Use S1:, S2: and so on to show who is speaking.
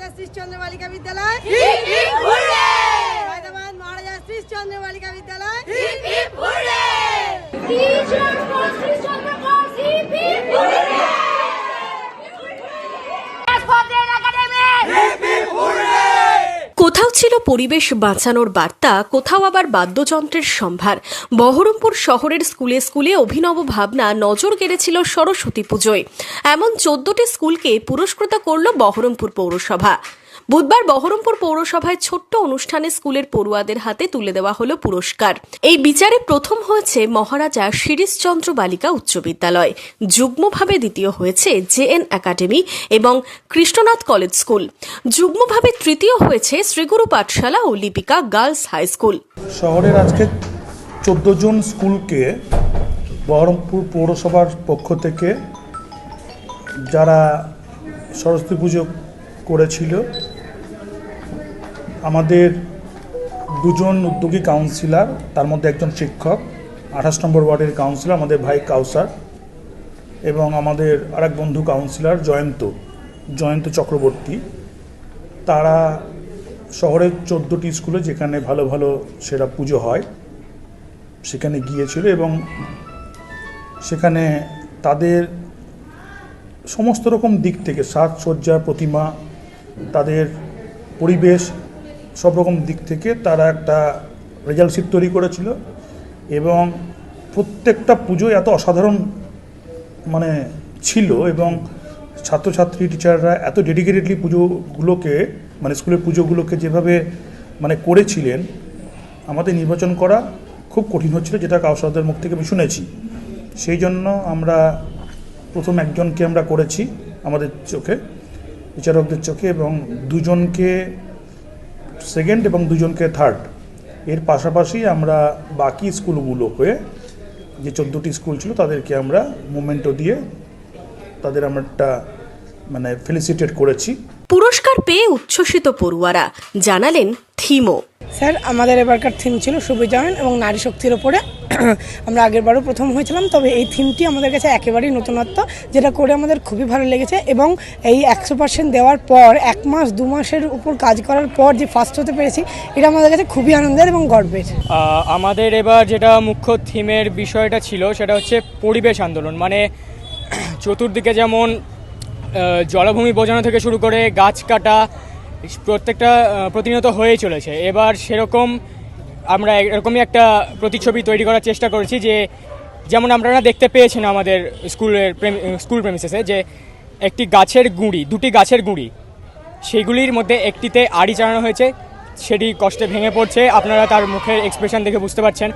S1: মহারাজা শ্রীশচন্দ্র বালিকা বিদ্যালয়। মহারাজা শ্রীশচন্দ্র বালিকা বিদ্যালয়
S2: পরিবেশ বাঁচানোর বার্তা কোথাও আবার বাদ্যযন্ত্রের সম্ভার। বহরমপুর শহরের স্কুলে স্কুলে অভিনব ভাবনা নজর কেড়েছিল সরস্বতী পুজোয়। এমন চোদ্দটি স্কুলকে পুরস্কৃত করল বহরমপুর পৌরসভা। বুধবার বহরমপুর পৌরসভায় ছোট্ট অনুষ্ঠানে স্কুলের পড়ুয়াদের হাতে তুলে দেওয়া হলো পুরস্কার। এই বিচারে প্রথম হয়েছে মহারাজা শিরিশচন্দ্র বালিকা উচ্চ বিদ্যালয়। যুগ্মভাবে দ্বিতীয় হয়েছে জেএন একাডেমি এবং কৃষ্ণনাথ কলেজ স্কুল। যুগ্মভাবে তৃতীয় হয়েছে শ্রীগুরু পাঠশালা ও লিপিকা গার্লস হাই স্কুল।
S3: শহরের আজকে চোদ্দ জন স্কুলকে বহরমপুর পৌরসভার পক্ষ থেকে যারা সরস্বতী পুজো করেছিল আমাদের দুজন উদ্যোগী কাউন্সিলর তার মধ্যে একজন শিক্ষক, আঠাশ নম্বর ওয়ার্ডের কাউন্সিলর আমাদের ভাই কাউসার এবং আমাদের আরেক বন্ধু কাউন্সিলর জয়ন্ত জয়ন্ত চক্রবর্তী। তারা শহরের চোদ্দোটি স্কুলে যেখানে ভালো ভালো সেরা পুজো হয়, সেখানে গিয়েছিল এবং সেখানে তাদের সমস্ত রকম দিক থেকে সাজসজ্জা প্রতিমা, তাদের পরিবেশ সব রকম দিক থেকে তারা একটা রেজাল্ট শিট তৈরি করেছিল এবং প্রত্যেকটা পুজো এত অসাধারণ মানে ছিল এবং ছাত্রছাত্রী, টিচাররা এত ডেডিকেটেডলি পুজোগুলোকে মানে স্কুলের পুজোগুলোকে যেভাবে মানে করেছিলেন, আমাদের নির্বাচন করা খুব কঠিন হচ্ছিল, যেটা কাউসারদের মুখ থেকে আমি শুনেছি। সেই জন্য আমরা প্রথম একজনকে আমরা করেছি আমাদের চোখে, বিচারকদের চোখে এবং দুজনকে সেকেন্ড এবং দুজনকে থার্ড এর পাশাপাশি আমরা বাকি স্কুলগুলো হয়ে যে চোদ্দোটি স্কুল ছিল তাদেরকে আমরা মোমেন্টো দিয়ে তাদের আমরা একটা মানে ফেলিসিটেট করেছি।
S2: পুরস্কার পেয়ে উচ্ছ্বসিত পড়ুয়ারা। জানালেন থিমো।
S4: স্যার আমাদের এবারকার থিম ছিল সুবিধায়ন এবং নারী শক্তির ওপরে। আমরা আগেরবারও প্রথম হয়েছিলাম তবে এই থিমটি আমাদের কাছে একেবারেই নতুনত্ব যেটা করে আমাদের খুবই ভালো লেগেছে এবং এই একশো পার্সেন্ট দেওয়ার পর এক মাস দু মাসের উপর কাজ করার পর যে ফার্স্ট হতে পেরেছি এটা আমাদের কাছে খুবই আনন্দের এবং গর্বের।
S5: আমাদের এবার যেটা মুখ্য থিমের বিষয়টা ছিল সেটা হচ্ছে পরিবেশ আন্দোলন। মানে চতুর্দিকে যেমন জলাভূমি বোঝানো থেকে শুরু করে গাছ কাটা, প্রত্যেকটা প্রতিনিয়ত হয়েই চলেছে। এবার সেরকম আমরা এরকমই একটা প্রতিচ্ছবি তৈরি করার চেষ্টা করেছি যে, যেমন আপনারা দেখতে পেয়েছেন আমাদের স্কুলের স্কুল প্রেমিসেসে যে একটি গাছের গুঁড়ি, দুটি গাছের গুঁড়ি সেইগুলির মধ্যে একটিতে আড়ি চালানো হয়েছে, সেটি কষ্টে ভেঙে পড়ছে, আপনারা তার মুখের এক্সপ্রেশন দেখে বুঝতে পারছেন।